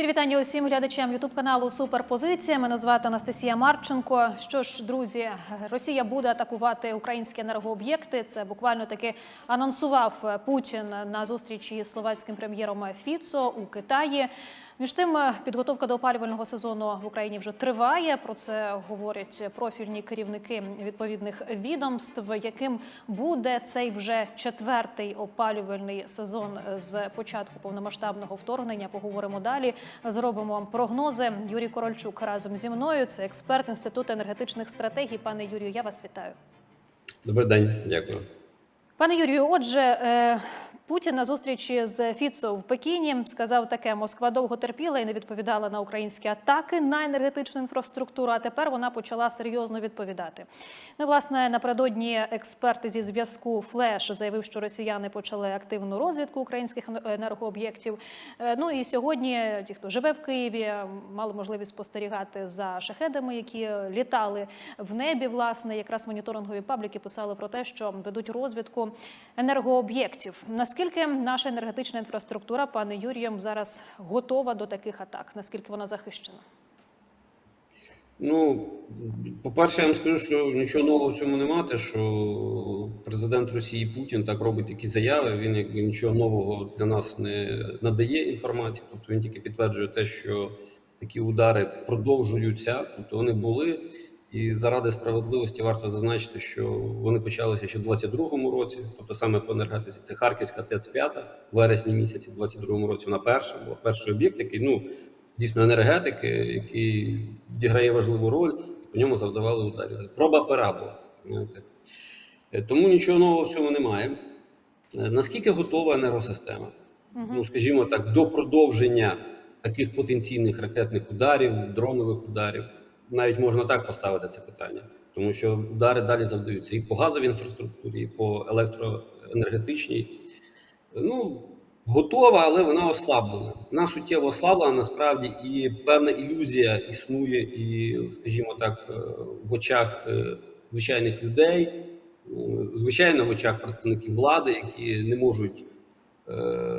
Щирі вітання усім глядачам Ютуб каналу Суперпозиція. Мене звати Анастасія Марченко. Що ж, друзі, Росія буде атакувати українські енергооб'єкти. Це буквально таки анонсував Путін на зустрічі з словацьким прем'єром Фіцо у Китаї. Між тим, підготовка до опалювального сезону в Україні вже триває. Про це говорять профільні керівники відповідних відомств. Яким буде цей вже четвертий опалювальний сезон з початку повномасштабного вторгнення? Поговоримо далі. Зробимо прогнози. Юрій Корольчук разом зі мною. Це експерт інституту енергетичних стратегій. Пане Юрію, я вас вітаю. Добрий день, дякую. Пане Юрію, отже, е, Путін на зустрічі з Фіцо в Пекіні сказав таке: Москва довго терпіла і не відповідала на українські атаки на енергетичну інфраструктуру. А тепер вона почала серйозно відповідати. Ну, власне, напередодні експерт зі зв'язку Флеш заявив, що росіяни почали активну розвідку українських енергооб'єктів. Е, Ну і сьогодні ті, хто живе в Києві, мали можливість спостерігати за шахедами, які літали в небі. Власне, якраз моніторингові пабліки писали про те, що ведуть розвідку енергооб'єктів. Наскільки наша енергетична інфраструктура, пане Юрієм, зараз готова до таких атак? Наскільки вона захищена? Ну, по-перше, я вам скажу, що нічого нового в цьому немає, те, що президент Росії Путін так робить такі заяви. Він якби нічого нового для нас не надає інформації. Тобто він тільки підтверджує те, що такі удари продовжуються, тобто вони були. І заради справедливості варто зазначити, що вони почалися ще в 22-му році, тобто саме по енергетиці. Це Харківська ТЕЦ 5 в вересні місяці, 22-му році вона перша, була перший об'єкт, який ну дійсно енергетики, який відіграє важливу роль, і по ньому завдавали ударів. Проба пера була, знаєте. Е, Тому нічого нового в цьому немає. Е, Наскільки готова енергосистема? Ну, скажімо так, до продовження таких потенційних ракетних ударів, дронових ударів, навіть можна так поставити це питання, тому що удари далі завдаються і по газовій інфраструктурі, і по електроенергетичній. Ну, готова, але вона ослаблена. Вона суттєво ослаблена насправді, і певна ілюзія існує, і, скажімо так, е, в очах е, звичайних людей, е, звичайно, в очах представників влади, які не можуть,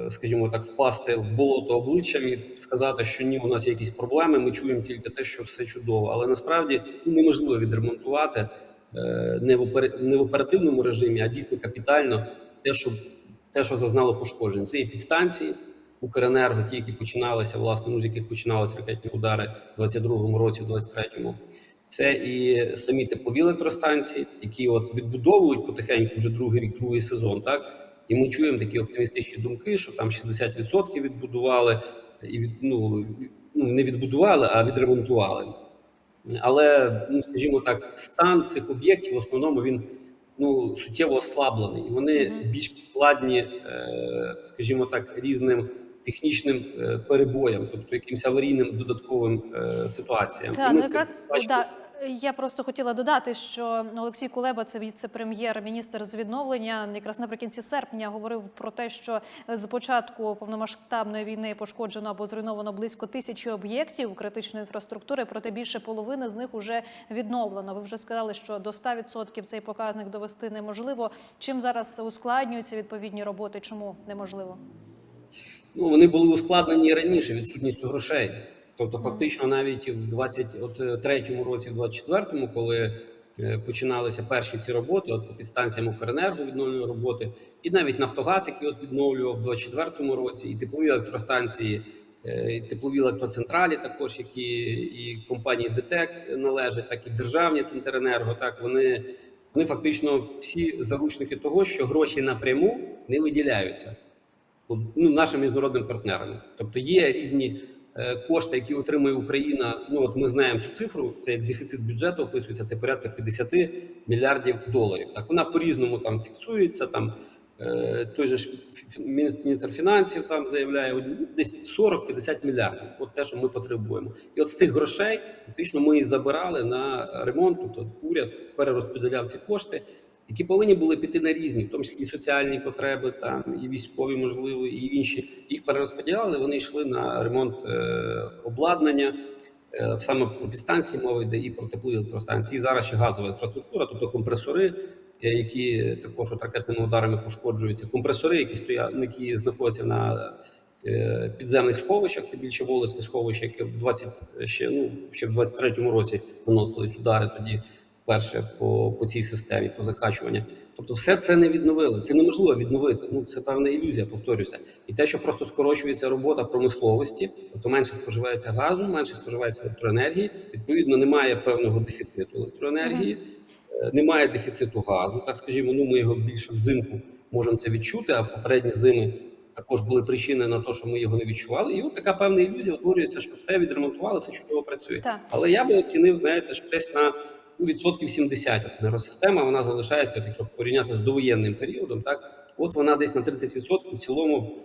скажімо так, впасти в болото обличчям і сказати, що ні, у нас є якісь проблеми. Ми чуємо тільки те, що все чудово. Але насправді ну, неможливо відремонтувати е, не в оперативному режимі, а дійсно капітально те, що те, що зазнало пошкоджень. Це і підстанції Укренерго, ті, які починалися, власне, ну, з яких починалися ракетні удари в 22-му році, в 23-му. Це і самі теплові електростанції, які от відбудовують потихеньку вже другий рік, другий сезон. Так і ми чуємо такі оптимістичні думки, що там 60% відбудували, і від, ну, ну не відбудували, а відремонтували. Але, ну скажімо так, стан цих об'єктів в основному він ну суттєво ослаблений. І Вони більш підвладні, е, скажімо так, різним технічним е, перебоям, тобто якимось аварійним додатковим е, ситуаціям. Так, ну якраз бачимо. да, я просто хотіла додати, що Олексій Кулеба, це віце-прем'єр-міністр з відновлення, якраз наприкінці серпня говорив про те, що з початку повномасштабної війни пошкоджено або зруйновано близько тисячі об'єктів критичної інфраструктури, проте більше половини з них вже відновлено. Ви вже сказали, що до 100% цей показник довести неможливо. Чим зараз ускладнюються відповідні роботи? Чому неможливо? Ну, вони були ускладнені раніше відсутністю грошей. Тобто, фактично, навіть в 23-му році, в 24-му, коли е, починалися перші ці роботи, от по підстанціям Укренерго відновлювали роботи, і навіть Нафтогаз, який от відновлював в 24-му році, і теплові електростанції, е, і теплові електроцентралі, також які і компанії ДТЕК належать, так і державні Центренерго. Так вони, вони фактично всі заручники того, що гроші напряму не виділяються ну, нашим міжнародним партнерам. Тобто є різні е, кошти, які отримує Україна. Ну от ми знаємо цю цифру. Це як дефіцит бюджету описується. Це порядка 50 мільярдів доларів. Так вона по різному там фіксується. Там е, той же міністр фінансів там заявляє десь 40-50 мільярдів. От те, що ми потребуємо, і от з цих грошей фактично ми і забирали на ремонт. Тобто уряд перерозподіляв ці кошти які повинні були піти на різні, в тому числі і соціальні потреби, там і військові, можливо, і інші. Їх перерозподіляли. Вони йшли на ремонт е, обладнання. Е, саме про підстанції мова йде і про теплові електростанції. І зараз ще газова інфраструктура, тобто компресори, е, які також ракетними ударами пошкоджуються. Компресори, які стоять, ну, які знаходяться на е, підземних сховищах. Це більше волоське сховище, яке в 20, ще, ну, ще в 23-му році наносились удари тоді вперше по, по цій системі, по закачуванню. Тобто, все це не відновили. Це неможливо відновити. Ну це певна ілюзія, повторюся. І те, що просто скорочується робота промисловості, тобто менше споживається газу, менше споживається електроенергії. Відповідно, немає певного дефіциту електроенергії, е, немає дефіциту газу. Так скажімо, ну ми його більше взимку можемо це відчути. А попередні зими також були причини на те, що ми його не відчували. І от така певна ілюзія утворюється, що все відремонтували, все чудово працює. Так. Але я би оцінив, знаєте, що десь на ну, відсотків 70 от енергосистема вона залишається, от якщо порівняти з довоєнним періодом, так от вона десь на 30% в цілому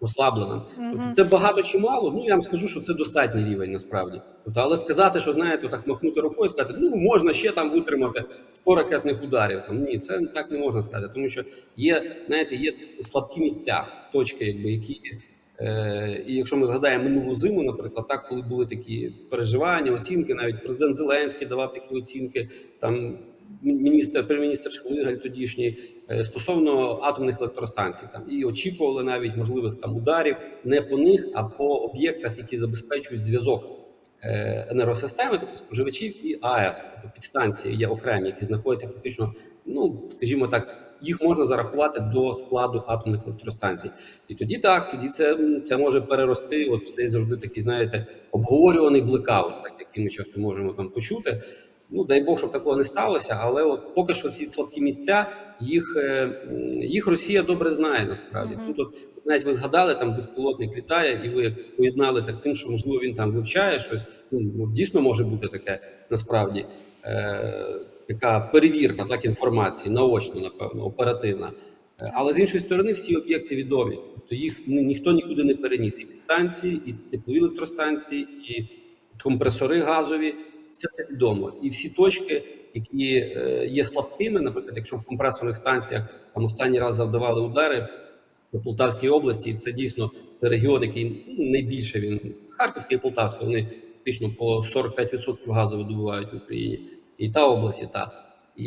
ослаблена. Тобто це багато чи мало? Ну я вам скажу, що це достатній рівень насправді. Тобто, але сказати, що знаєте, так махнути рукою, сказати, ну можна ще там витримати 100 ракетних ударів. Там ні, це так не можна сказати, тому що є, знаєте, є слабкі місця, точки, якби які. Е, і якщо ми згадаємо минулу зиму, наприклад, так коли були такі переживання, оцінки, навіть президент Зеленський давав такі оцінки, там міністр, прем'єр-міністр Швигаль тодішній е, стосовно атомних електростанцій, там і очікували навіть можливих там ударів не по них, а по об'єктах, які забезпечують зв'язок е, енергосистеми, тобто споживачів і АЕС, тобто підстанції є окремі, які знаходяться фактично, ну скажімо так. Їх можна зарахувати до складу атомних електростанцій, і тоді так, тоді це, це може перерости. От в цей завжди такий, знаєте, обговорюваний блекаут, так який ми часто можемо там почути. Ну дай Бог, щоб такого не сталося, але от поки що ці слабкі місця їх, е, їх Росія добре знає насправді. Мгм. Тут от навіть ви згадали, там безпілотник літає, і ви поєднали так тим, що можливо він там вивчає щось. Ну ну, дійсно може бути таке насправді. Е, така перевірка так інформації, наочна, напевно, оперативна. Е, Але з іншої сторони, всі об'єкти відомі, тобто їх ні- ніхто нікуди не переніс. І підстанції, і теплові електростанції, і компресори газові. Все це відомо. І всі точки, які е, є слабкими, наприклад, якщо в компресорних станціях там останній раз завдавали удари в Полтавській області, і це дійсно це регіон, який ну, найбільше він Харківський і Полтавський, вони фактично по 45% газу видобувають в Україні. І та область, і та. І,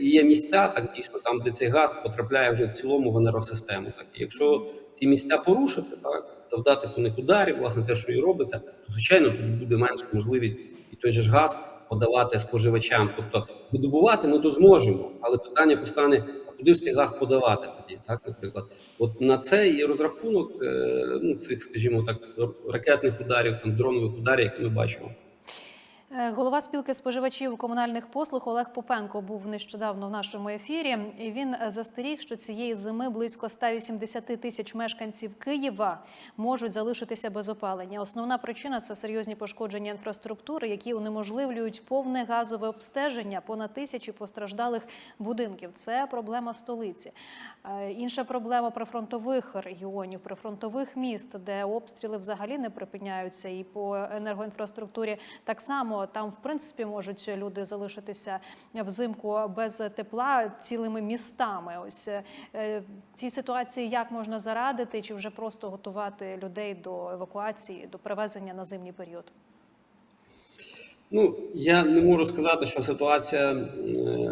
і є місця, так дійсно, там, де цей газ потрапляє вже в цілому в енергосистему. Так, і якщо ці місця порушити, так, завдати по них ударів, власне, те, що і робиться, то звичайно тоді буде менша можливість і той же ж газ подавати споживачам. Тобто видобувати ми то зможемо, але питання постане: а куди ж цей газ подавати тоді? Так, наприклад, от на це є розрахунок е, ну, цих, скажімо так, ракетних ударів, там дронових ударів, які ми бачимо. Е, Голова спілки споживачів комунальних послуг Олег Попенко був нещодавно в нашому ефірі. І він застеріг, що цієї зими близько 180 тисяч мешканців Києва можуть залишитися без опалення. Основна причина це серйозні пошкодження інфраструктури, які унеможливлюють повне газове обстеження понад тисячі постраждалих будинків. Це проблема столиці. Е, Інша проблема прифронтових регіонів, прифронтових міст, де обстріли взагалі не припиняються, і по енергоінфраструктурі так само там, в принципі, можуть люди залишитися взимку без тепла цілими містами. Ось е, цій ситуації як можна зарадити, чи вже просто готувати людей до евакуації, до привезення на зимній період? Ну я не можу сказати, що ситуація е,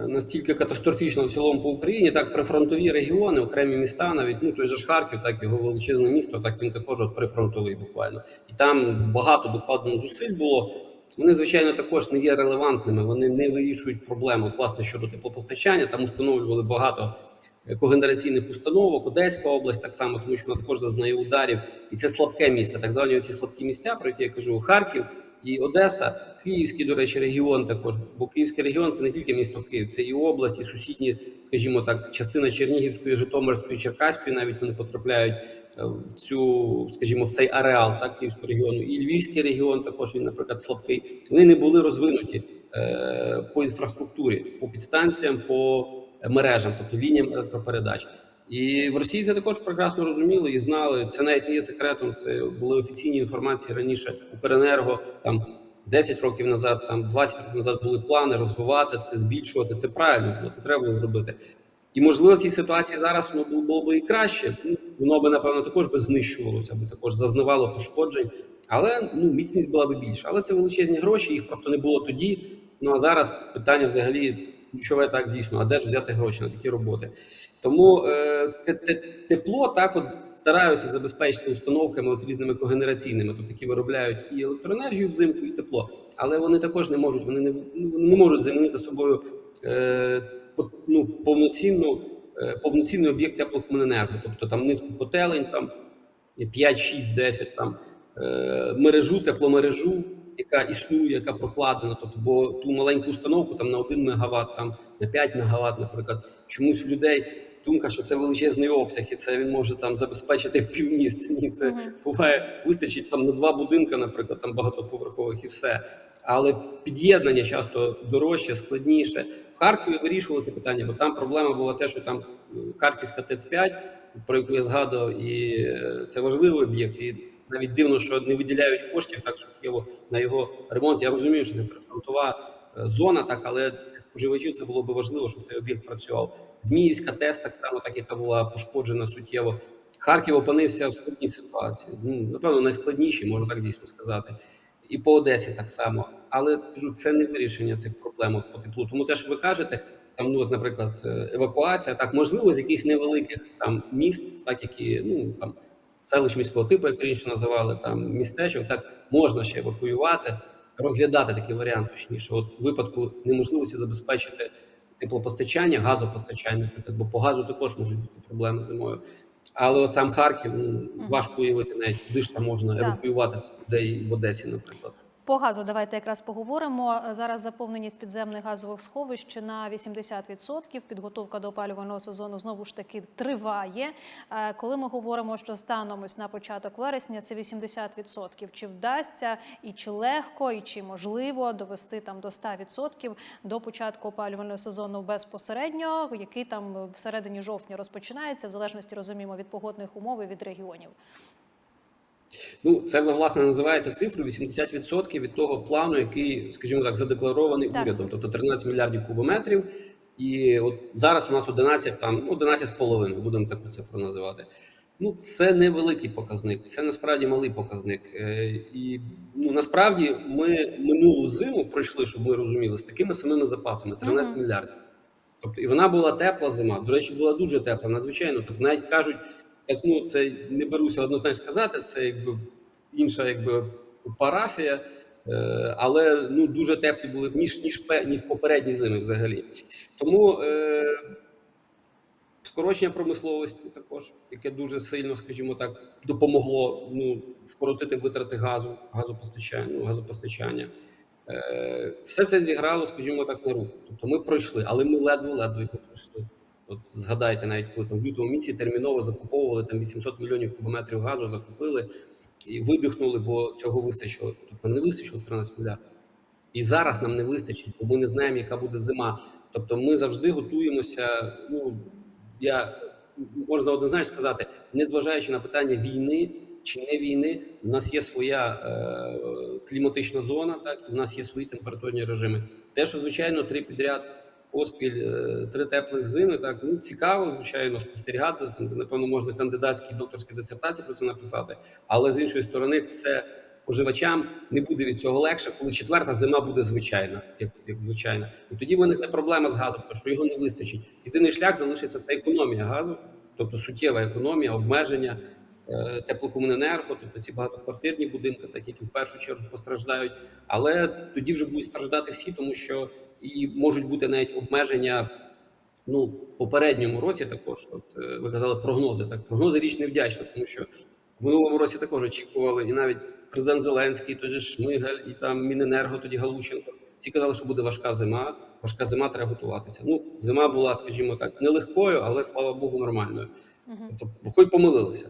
настільки катастрофічна в цілому по Україні. Так, прифронтові регіони, окремі міста, навіть ну той же ж Харків, так його величезне місто, так він також от прифронтовий буквально. І там багато докладено зусиль було. Вони, звичайно, також не є релевантними. Вони не вирішують проблему. Власне щодо теплопостачання, там установлювали багато когенераційних установок. Одеська область так само, тому що вона також зазнає ударів, і це слабке місце. Так звані ці слабкі місця, про які я кажу, Харків і Одеса, Київський, до речі, регіон також. Бо Київський регіон це не тільки місто Київ, це і область, і сусідні, скажімо так, частина Чернігівської, Житомирської, Черкаської, навіть вони потрапляють е, в цю, скажімо, в цей ареал так, Київського регіону. І Львівський регіон також він, наприклад, слабкий. Вони не були розвинуті е, по інфраструктурі, по підстанціям, по мережам, тобто лініям електропередач. І в Росії це також прекрасно розуміли і знали. Це навіть не є секретом. Це були офіційні інформації раніше. Укренерго там 10 років назад, там 20 років назад були плани розвивати це, збільшувати. Це правильно це треба було зробити. І можливо в цій ситуації зараз воно було, б і краще. Ну, воно би напевно також би знищувалося, аби також зазнавало пошкоджень. Але ну міцність була би більша. Але це величезні гроші, їх просто не було тоді. Ну а зараз питання взагалі ключове так дійсно. А де ж взяти гроші на такі роботи? Тому е, те- те- тепло так, от стараються забезпечити установками от різними когенераційними, тобто які виробляють і електроенергію взимку, і тепло. Але вони також не можуть, вони не, ну, не можуть замінити собою е, ну, повноцінну, е, повноцінний об'єкт теплокомуненерго, тобто там низку котелень, там 5, 6, 10 там е, мережу, тепломережу, яка існує, яка прокладена. Тобто, бо ту маленьку установку там на 1 МВт, там на 5 МВт, наприклад, чомусь у людей думка, що це величезний обсяг, і це він може там забезпечити півміста. Ні, це буває вистачить там на два будинки, наприклад, там багатоповерхових і все. Але під'єднання часто дорожче, складніше. Харкові це питання, бо там проблема була те, що там е, Харківська ТЕЦ-5, про яку я згадував, і е, це важливий об'єкт. І навіть дивно, що не виділяють коштів так суттєво на його ремонт. Я розумію, що це прифронтова е, зона, так але для споживачів це було би важливо, щоб цей об'єкт працював. Зміївська ТЕС так само, так яка була пошкоджена суттєво. Харків опинився в складній ситуації. Ну напевно, найскладнішій, можна так дійсно сказати. І по Одесі так само. Але кажу, це не вирішення цих проблем по теплу. Тому те, що ви кажете, там, ну от, наприклад, е, евакуація, так можливо, з якихось невеликих там міст, так які ну там селищ міського типу, як раніше називали, там містечок, так можна ще евакуювати, розглядати такий варіант, точніше, от в випадку неможливості забезпечити теплопостачання, газопостачання, наприклад, бо по газу також можуть бути проблеми зимою. Але от сам Харків ну, важко уявити навіть, куди ж там можна Так. евакуювати цих людей в Одесі, наприклад. По газу давайте якраз поговоримо. Зараз заповненість підземних газових сховищ на 80%. Підготовка до опалювального сезону знову ж таки триває. Е, Коли ми говоримо, що станом ось на початок вересня це 80%. Чи вдасться і чи легко, і чи можливо довести там до 100% до початку опалювального сезону безпосередньо, який там в середині жовтня розпочинається, в залежності розуміємо від погодних умов і від регіонів. Ну, це ви власне називаєте цифру 80% від того плану, який, скажімо так, задекларований Так. урядом, тобто 13 мільярдів кубометрів. І от зараз у нас 11, там ну, 11 з половиною, будемо таку цифру називати. Ну, це невеликий показник, це насправді малий показник. Е, І ну насправді ми минулу зиму пройшли, щоб ми розуміли, з такими самими запасами 13 Мгм. мільярдів. Тобто, і вона була тепла зима. До речі, була дуже тепла, надзвичайно. Тобто, навіть кажуть, ну це не беруся однозначно сказати, це якби інша якби парафія, е, але ну дуже теплі були ніж ніж ніж попередні зими взагалі. Тому е, скорочення промисловості також, яке дуже сильно, скажімо так, допомогло ну скоротити витрати газу, газопостачання, ну, газопостачання. Е, все це зіграло, скажімо так, на руку. Тобто ми пройшли, але ми ледве-ледве пройшли. От згадайте, навіть коли там в лютому місяці терміново закуповували там 800 мільйонів кубометрів газу, закупили і видихнули, бо цього вистачило. Тут нам не вистачило 13 мільярдів. І зараз нам не вистачить, бо ми не знаємо, яка буде зима. Тобто ми завжди готуємося. Ну я можна однозначно сказати, незважаючи на питання війни чи не війни, у нас є своя е, кліматична зона, так і в нас є свої температурні режими. Те, що звичайно, три підряд поспіль, е, три теплих зими, так ну цікаво, звичайно, спостерігати за цим. Напевно, можна кандидатські докторські дисертації про це написати. Але з іншої сторони, це споживачам не буде від цього легше, коли четверта зима буде звичайна, як, як звичайна. І тоді виникне проблема з газом, тому що його не вистачить. Єдиний шлях залишиться це економія газу, тобто суттєва економія, обмеження е, теплокомуненерго, тобто ці багатоквартирні будинки, так які в першу чергу постраждають. Але тоді вже будуть страждати всі, тому що і можуть бути навіть обмеження. Ну, попередньому році також, от е, ви казали прогнози. Так, прогнози річ невдячна, тому що в минулому році також очікували, і навіть президент Зеленський, той же Шмигаль, і там Міненерго, тоді Галущенко. Всі казали, що буде важка зима. Важка зима треба готуватися. Ну, зима була, скажімо так, нелегкою, але слава Богу, нормальною. Тобто, хоч помилилися.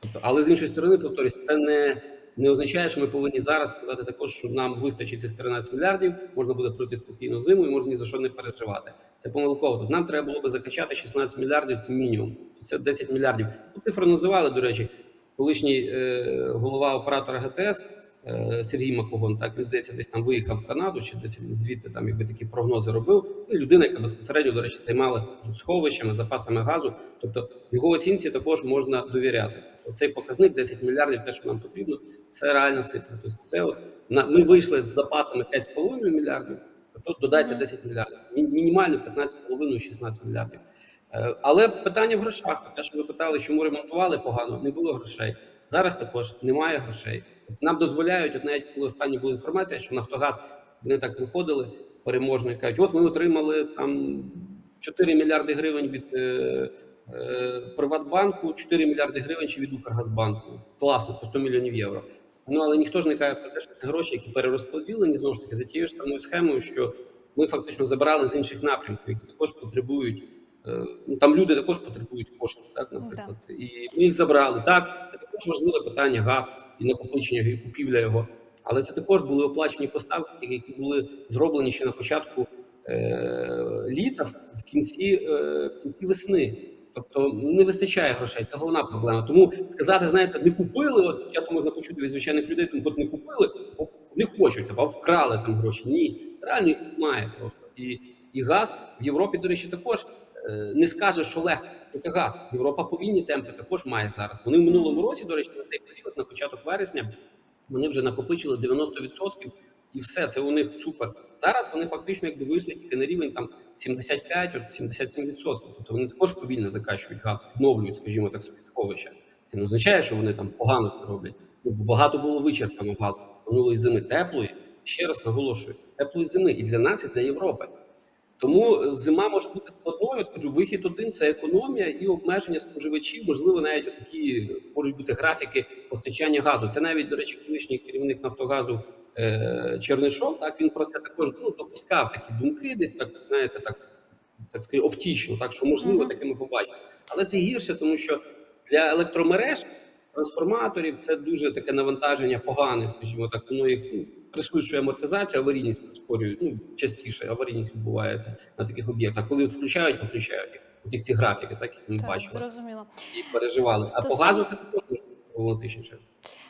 Тобто, але з іншої сторони, повторюсь, це не, не означає, що ми повинні зараз сказати також, що нам вистачить цих 13 мільярдів, можна буде пройти спокійно зиму і можна ні за що не переживати. Це помилково. Тобто нам треба було би закачати 16 мільярдів, це мінімум. Це 10 мільярдів. Таку цифру називали, до речі, колишній е, голова оператора ГТС Сергій Макогон, так він здається, десь там виїхав в Канаду, чи десь він звідти там якби такі прогнози робив. Ну, людина, яка безпосередньо, до речі, займалася сховищами, запасами газу. Тобто його оцінці також можна довіряти. Оцей показник 10 мільярдів, те, що нам потрібно, це реальна цифра. Тобто це от на ми вийшли з запасами 5,5 мільярдів. Тобто додайте 10 мільярдів. Мінімально 15,5-16 мільярдів. Е, Але питання в грошах. Те, що ви питали, чому ремонтували погано, не було грошей. Зараз також немає грошей. Нам дозволяють, от навіть коли останні була інформація, що Нафтогаз вони так виходили переможно і кажуть, от ми отримали там 4 мільярди гривень від е, е, Приватбанку, 4 мільярди гривень чи від Укргазбанку. Класно, по 100 мільйонів євро. Ну але ніхто ж не каже про те, що це гроші, які перерозподілені знову ж таки за тією ж самою схемою, що ми фактично забрали з інших напрямків, які також потребують. Е, Ну, там люди також потребують коштів, так, наприклад. І ми їх забрали. Так, це також важливе питання газ і накопичення і купівля його. Але це також були оплачені поставки, які були зроблені ще на початку е- літа, в- кінці, е- в кінці весни. Тобто не вистачає грошей, це головна проблема. Тому сказати, знаєте, не купили. От я то можна почути від звичайних людей, тому от не купили, бо не хочуть, або вкрали там гроші. Ні, реально їх немає просто. І, і газ в Європі, до речі, також не скаже, що легко купити газ. Європа повільні темпи також має зараз. Вони в минулому році, до речі, на цей період, на початок вересня, вони вже накопичили 90%, і все, це у них супер. Зараз вони фактично якби вийшли тільки на рівень там 75, от 77%. Тобто вони також повільно закачують газ, відновлюють, скажімо так, сховища. Це не означає, що вони там погано це роблять. Ну, бо багато було вичерпано газу минулої зими теплої. Ще раз наголошую, теплої зими і для нас, і для Європи. Тому е, зима може бути складною. Кажу, вихід один це економія і обмеження споживачів. Можливо, навіть такі можуть бути графіки постачання газу. Це навіть, до речі, колишній керівник Нафтогазу е, Чернишов. Так він про це також ну, допускав такі думки, десь так знаєте, так так сказати, оптично, так що можливо Мгм. таке ми побачимо. Але це гірше, тому що для електромереж трансформаторів це дуже таке навантаження погане, скажімо так. Воно їх пришвидшує амортизацію, аварійність прискорює. Ну частіше аварійність відбувається на таких об'єктах. Коли включають, виключають їх. Ці графіки, так як ми Так, бачили зрозуміло. і переживали. А по газу це також проблематичніше.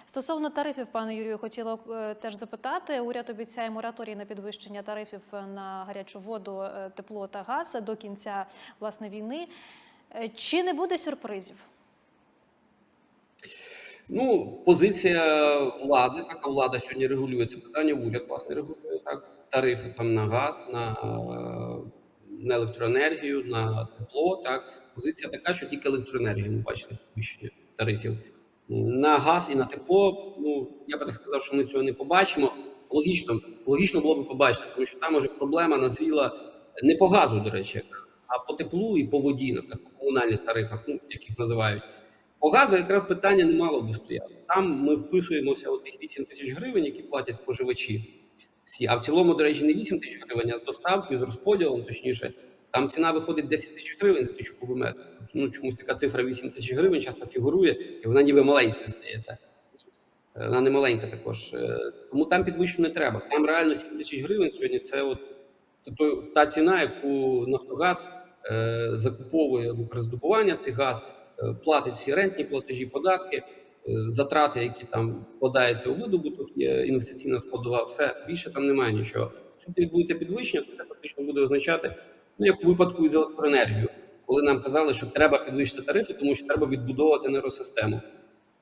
Стосовно тарифів, пане Юрію, хотіла е, теж запитати. Уряд обіцяє мораторій на підвищення тарифів на гарячу воду, е, тепло та газ до кінця власне війни. Е, Чи не буде сюрпризів? Ну, позиція влади, така влада сьогодні регулює це питання. Уряд власне регулює так. Тарифи там на газ, на, на електроенергію, на тепло. Так, позиція така, що тільки електроенергія ми бачили підвищення тарифів. На газ і на тепло. Ну я би так сказав, що ми цього не побачимо. Логічно, логічно було б побачити, тому що там уже проблема назріла не по газу, до речі, а по теплу і по воді, по комунальних тарифах, ну їх називають. По газу якраз питання не мало би стояти. Там ми вписуємося у тих 8 тисяч гривень, які платять споживачі. Всі. А в цілому, до речі, не 8 тисяч гривень, а з доставкою, з розподілом, точніше, там ціна виходить 10 тисяч гривень за тисячу кубометрів. Ну, чомусь така цифра 8 тисяч гривень часто фігурує, і вона ніби маленькою здається. Е, Вона не маленька також. Е, Тому там підвищено не треба. Там реально 7 тисяч гривень сьогодні це от та ціна, яку Нафтогаз е, закуповує в Укрздобування цей газ, платить всі рентні платежі, податки, е, затрати, які там вкладаються у видобуток, є інвестиційна складова, все більше там немає нічого. Якщо це відбудеться підвищення, то це фактично буде означати, ну як у випадку із електроенергією, коли нам казали, що треба підвищити тарифи, тому що треба відбудовувати енергосистему.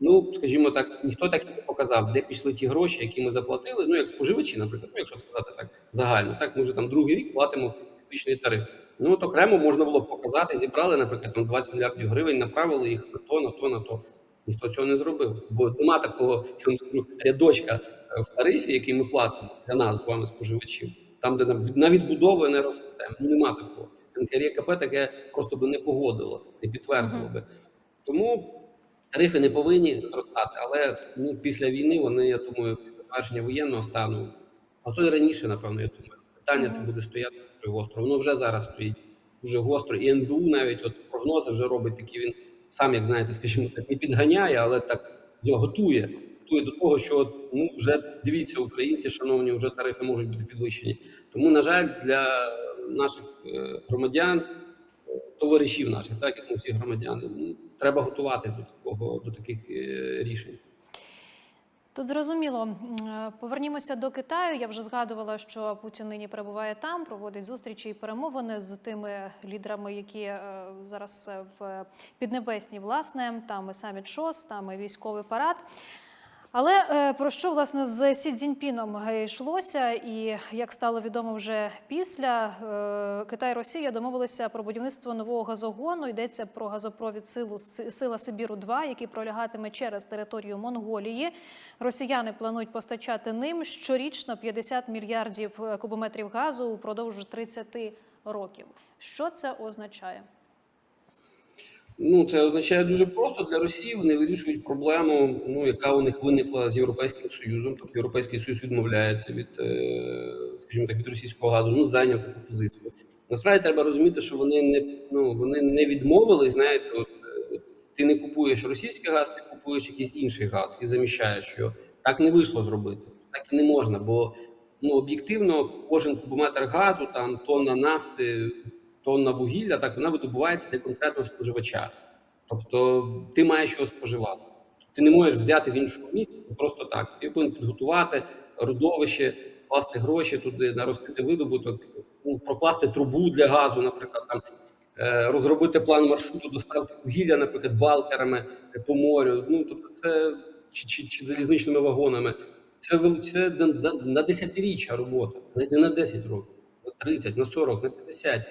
Ну, скажімо так, ніхто так і не показав, де пішли ті гроші, які ми заплатили. Ну, як споживачі, наприклад, ну, якщо сказати так загально, так ми вже там другий рік платимо підвищений тариф. Ну от окремо можна було б показати, зібрали, наприклад, там 20 мільярдів гривень, направили їх на то, на то, на то. Ніхто цього не зробив. Бо нема такого, я вам скажу, рядочка е, в тарифі, який ми платимо для нас з вами споживачів, там, де на, на відбудову енергосистем. Ну нема такого. НКРЄКП таке просто би не погодило, не підтвердило би. Тому тарифи не повинні зростати, але ну, після війни вони, я думаю, після завершення воєнного стану, а то й раніше, напевно, я думаю, питання це буде стояти дуже гостро. Воно вже зараз стоїть дуже гостро. І НБУ навіть от прогнози вже робить такі. Він сам, як знаєте, скажімо так, не підганяє, але так готує. Готує до того, що ну вже дивіться, українці, шановні, вже тарифи можуть бути підвищені. Тому, на жаль, для наших е, громадян товаришів наших, так як ми всі громадяни. Треба готуватись до такого до таких е, рішень. Тут зрозуміло. Е, Повернімося до Китаю. Я вже згадувала, що Путін нині перебуває там, проводить зустрічі і перемовини з тими лідерами, які е, зараз е, в Піднебесній, власне, там і саміт ШОС, там і військовий парад. Але е, про що власне з Сі Цзіньпіном е, йшлося, і як стало відомо вже після е, Китай і Росія домовилися про будівництво нового газогону. Йдеться про газопровід силу сила Сибіру 2 який пролягатиме через територію Монголії. Росіяни планують постачати ним щорічно 50 мільярдів кубометрів газу упродовж 30 років. Що це означає? Ну, це означає дуже просто для Росії. Вони вирішують проблему, ну яка у них виникла з Європейським Союзом. Тобто Європейський Союз відмовляється від, е, скажімо так, від російського газу. Ну зайняв таку позицію. Насправді треба розуміти, що вони не ну вони не відмовились. Знаєте, от е, ти не купуєш російський газ, ти купуєш якийсь інший газ і заміщаєш його. Так не вийшло зробити. Так і не можна, бо ну об'єктивно кожен кубометр газу, там тонна нафти, тонна вугілля, так вона видобувається для конкретного споживача. Тобто ти маєш його споживати. Ти не можеш взяти в іншому місці просто так. Ти повинен підготувати родовище, вкласти гроші туди, наростити видобуток, ну, прокласти трубу для газу, наприклад, там е, розробити план маршруту доставки вугілля, наприклад, балкерами е, по морю. Ну тобто, це чи, чи, чи залізничними вагонами. Це це на десятиріччя робота, не на 10 років, на 30, на 40, на 50.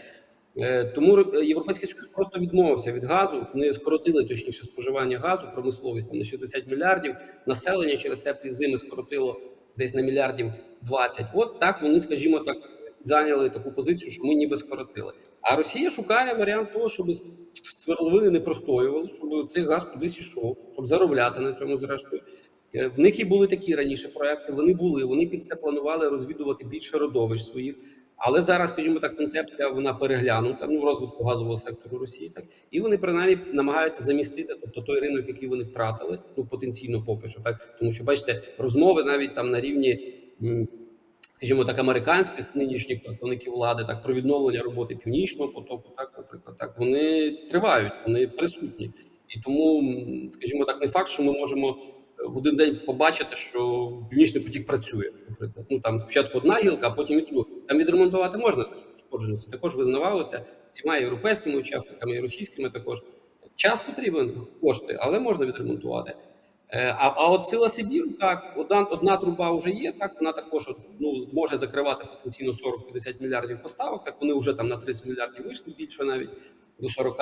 Е, Тому Р- Європейський Союз просто відмовився від газу. Вони скоротили точніше споживання газу, промисловість там, на 60 мільярдів. Населення через теплі зими скоротило десь на мільярдів 20. От так вони, скажімо так, зайняли таку позицію, що ми ніби скоротили. А Росія шукає варіант того, щоб с- свердловини не простоювали, щоб цей газ кудись ішов, щоб заробляти на цьому зрештою. Е, В них і були такі раніше проекти. Вони були. Вони під це планували розвідувати більше родовищ своїх. Але зараз, скажімо так, концепція вона переглянута ну, розвитку газового сектору Росії, так. І вони принаймні намагаються замістити, тобто той ринок, який вони втратили, ну потенційно поки що, так. Тому що бачите, розмови навіть там на рівні, скажімо так, американських нинішніх представників влади, так про відновлення роботи північного потоку, так, наприклад, так вони тривають, вони присутні, і тому, скажімо так, не факт, що ми можемо в один день побачити, що північний потік працює. Наприклад, ну там спочатку одна гілка, а потім і друга. Там відремонтувати можна те, пошкоджено. Це також визнавалося всіма європейськими учасниками і російськими. Також час потрібен кошти, але можна відремонтувати. Е, А, а от сила Сибіру, так, одна, одна труба вже є, так вона також ну, може закривати потенційно 40-50 мільярдів поставок. Так вони вже там на 30 мільярдів вийшли більше навіть до 40.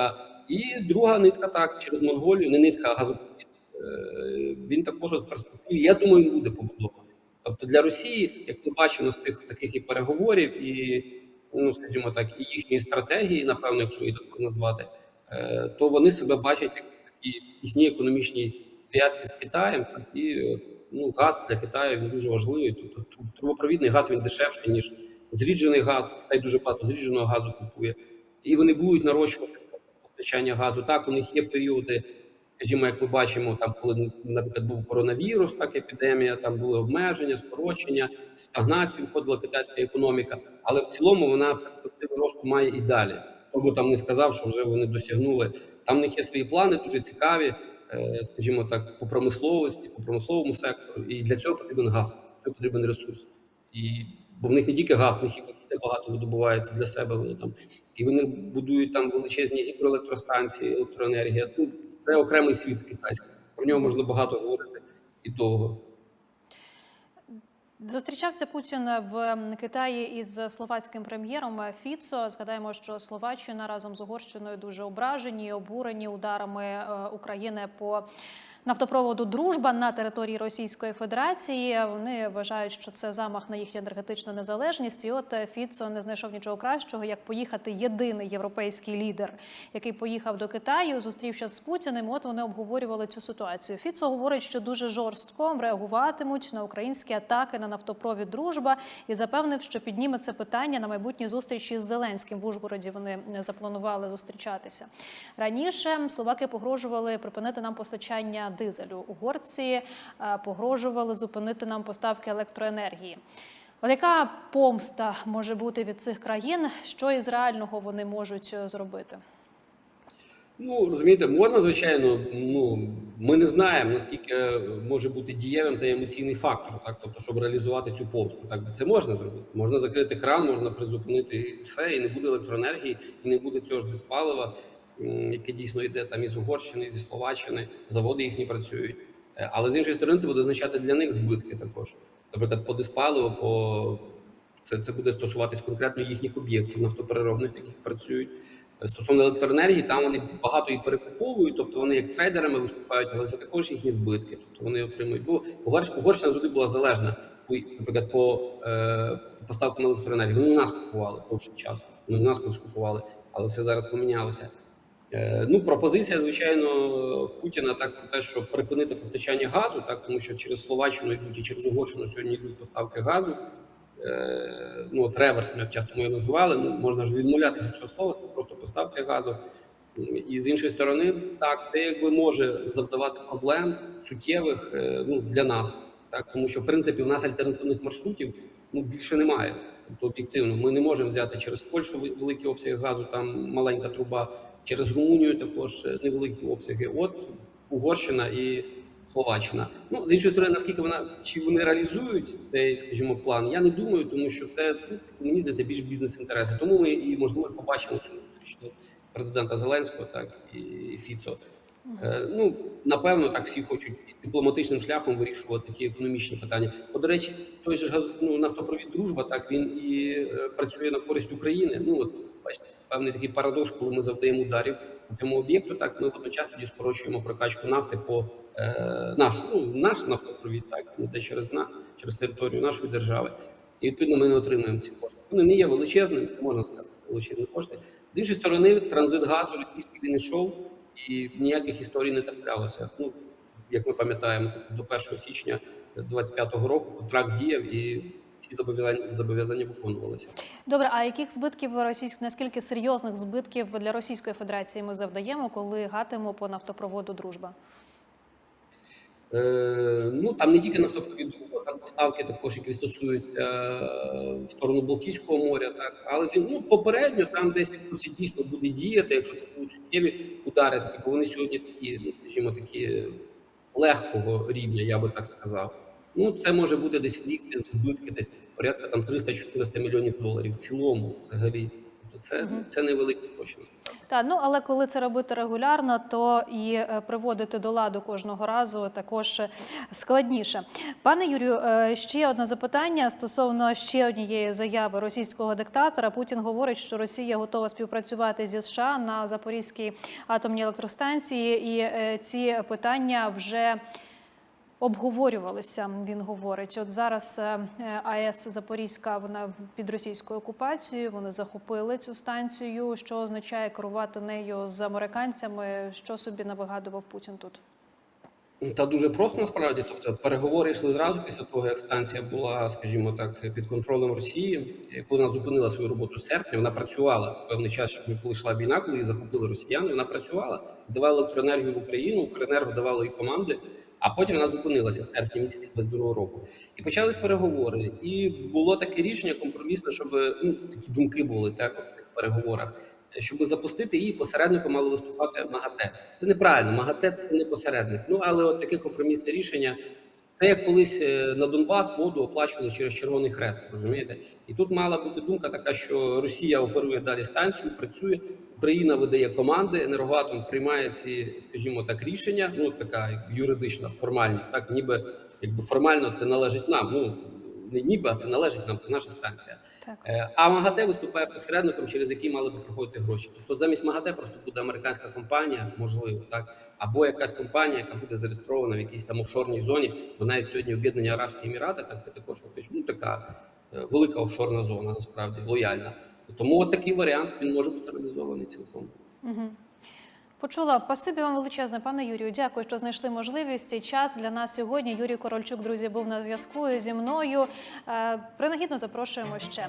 І друга нитка, так, через Монголію, не нитка, а газопровід. Е, Він також в перспективі, я думаю, буде побудований. Тобто для Росії, як ми бачимо з тих таких і переговорів, і ну скажімо так, і їхньої стратегії, напевно, якщо її так назвати, е, то вони себе бачать як такі тісні економічні зв'язці з Китаєм, і е, ну, газ для Китаю він дуже важливий. Тобто трубопровідний газ він дешевший, ніж зріджений газ. Китай дуже багато зрідженого газу купує, і вони будуть нарощувати постачання газу. Так, у них є періоди, скажімо, як ми бачимо, там коли наприклад був коронавірус, так епідемія, там були обмеження, скорочення, в стагнацію входила китайська економіка, але в цілому вона перспективи росту має і далі. Тому там не сказав, що вже вони досягнули. Там в них є свої плани, дуже цікаві, е, скажімо так, по промисловості, по промисловому сектору. І для цього потрібен газ, цього потрібен ресурс. І бо в них не тільки газ, в них і багато видобувається для себе. Вони там і вони будують там величезні гідроелектростанції, електроенергія. Ну це окремий світ китайський. Про нього можна багато говорити і довго. Зустрічався Путін в Китаї із словацьким прем'єром Фіцо. Згадаємо, що Словаччина разом з Угорщиною дуже ображені, обурені ударами е, України по нафтопроводу Дружба на території Російської Федерації. Вони вважають, що це замах на їхню енергетичну незалежність. І от е, Фіцо не знайшов нічого кращого, як поїхати єдиний європейський лідер, який поїхав до Китаю, зустрівся з Путіним. От вони обговорювали цю ситуацію. Фіцо говорить, що дуже жорстко реагуватимуть на українські атаки на нафтопровід Дружба і запевнив, що підніме це питання на майбутній зустрічі з Зеленським в Ужгороді. Вони запланували зустрічатися раніше. Словаки погрожували припинити нам постачання дизелю. Угорці е, погрожували зупинити нам поставки електроенергії. От яка помста може бути від цих країн? Що із реального вони можуть е, зробити? Ну розумієте, можна звичайно. Ну ми не знаємо наскільки може бути дієвим цей емоційний фактор, так тобто, щоб реалізувати цю помсту, так би це можна зробити. Можна закрити кран, можна призупинити все, і не буде електроенергії, і не буде цього ж диспалива, яке дійсно йде там із Угорщини, зі Словаччини, заводи їхні працюють. Е, Але з іншої сторони, це буде означати для них збитки також. Наприклад, по диспаливу, по це, це буде стосуватись конкретно їхніх об'єктів нафтопереробних, таких працюють. Е, Стосовно електроенергії, там вони багато і перекуповують, тобто вони як трейдерами виступають, але це також їхні збитки. Тобто вони отримують. Бо Угорщ- Угорщина завжди була залежна наприклад, по е, поставкам електроенергії. Вони у нас купували довший час. Вони у нас купували, але все зараз помінялося. Е, Ну, пропозиція, звичайно, Путіна так про те, щоб припинити постачання газу, так тому що через Словаччину йдуть і через Угорщину сьогодні йдуть поставки газу. Е, Ну, от реверс, як часто ми його називали. Ну, можна ж відмовлятися від цього слова, це просто поставки газу. І з іншої сторони, так, це якби може завдавати проблем суттєвих е, ну, для нас. Так, тому що в принципі в нас альтернативних маршрутів ну, більше немає. Тобто об'єктивно, ми не можемо взяти через Польщу великі обсяги газу, там маленька труба, через Румунію також е, невеликі обсяги. От Угорщина і Словаччина. Ну з іншої сторони, наскільки вона чи вони реалізують цей, скажімо, план, я не думаю, тому що це ну, мені здається більш бізнес-інтереси. Тому ми і можливо побачимо цю зустріч ну, президента Зеленського, так і Фіцо. Е, Ну напевно, так всі хочуть дипломатичним шляхом вирішувати ті економічні питання. Бо, до речі, той же ну, нафтопровід дружба, так він і е, працює на користь України. Ну от бачите, певний такий парадокс, коли ми завдаємо ударів цьому об'єкту. Так ми водночас тоді скорочуємо прокачку нафти по е, нашу, ну наш нафтопровід, так не йде через на через територію нашої держави. І відповідно ми не отримуємо ці кошти. Вони не є величезними, можна сказати, величезні кошти. З іншої сторони, транзит газу російський він йшов, і ніяких історій не траплялося. Ну як ми пам'ятаємо, до 1 січня 25-го року контракт діяв і всі зобов'язання зобов'язання виконувалися. Добре, а яких збитків російських, наскільки серйозних збитків для Російської Федерації ми завдаємо, коли гатимо по нафтопроводу дружба? Е, ну там не тільки нафтопровід, дружба, там поставки також, які стосуються е, в сторону Балтійського моря, так але ну, попередньо там десь це дійсно буде діяти, якщо це будуть суттєві удари, такі бо вони сьогодні такі, ну скажімо, такі легкого рівня, я би так сказав. Ну це може бути десь в рік збитки, десь порядка там 300-400 мільйонів доларів в цілому, взагалі. Тобто це, це невеликі гроші. Так, ну але коли це робити регулярно, то і е, приводити до ладу кожного разу також е, складніше. Пане Юрію, е, ще одне запитання стосовно ще однієї заяви російського диктатора. Путін говорить, що Росія готова співпрацювати зі США на Запорізькій атомній електростанції, і ці питання вже. Обговорювалися, він говорить. От зараз е, АЕС Запорізька вона під російською окупацією. Вони захопили цю станцію. Що означає керувати нею з американцями? Що собі навигадував Путін тут? Та дуже просто насправді. Тобто переговори йшли зразу після того, як станція була, скажімо так, під контролем Росії. Коли вона зупинила свою роботу в серпні, вона працювала певний час, коли йшла війна, коли її захопили росіяни. Вона працювала, давала електроенергію в Україну. Укренерго давало їй команди. А потім вона зупинилася в серпні місяці 22 року. І почали переговори. І було таке рішення компромісне, щоб ну такі думки були так в тих переговорах. Щоб запустити її, посередником мало виступати МАГАТЕ. Це неправильно. МАГАТЕ це не посередник. Ну але от таке компромісне рішення. Це як колись е, на Донбас воду оплачували через Червоний Хрест, розумієте? І тут мала бути думка така, що Росія оперує далі станцію, працює, Україна видає команди, енергоатом приймає ці, скажімо так, рішення. Ну така як юридична формальність, так ніби якби формально це належить нам. Ну не ніби, а це належить нам, це наша станція. Так. Е, А МАГАТЕ виступає посередником, через який мали би проходити гроші. Тобто замість МАГАТЕ просто буде американська компанія, можливо, так або якась компанія, яка буде зареєстрована в якійсь там офшорній зоні. Бо навіть сьогодні Об'єднані Арабські Емірати, так це також фактично ну, така е, велика офшорна зона, насправді лояльна. Тому от такий варіант він може бути реалізований цілком. Угу. Почула. Спасибі вам величезне, пане Юрію. Дякую, що знайшли можливість і час для нас сьогодні. Юрій Корольчук, друзі, був на зв'язку зі мною. Е, Принагідно запрошуємо ще.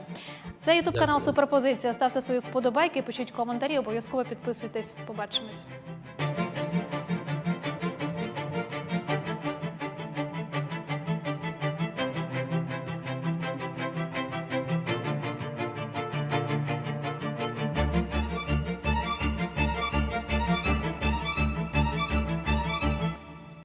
Це ютуб канал Суперпозиція. Ставте свої вподобайки, пишіть коментарі. Обов'язково підписуйтесь. Побачимось.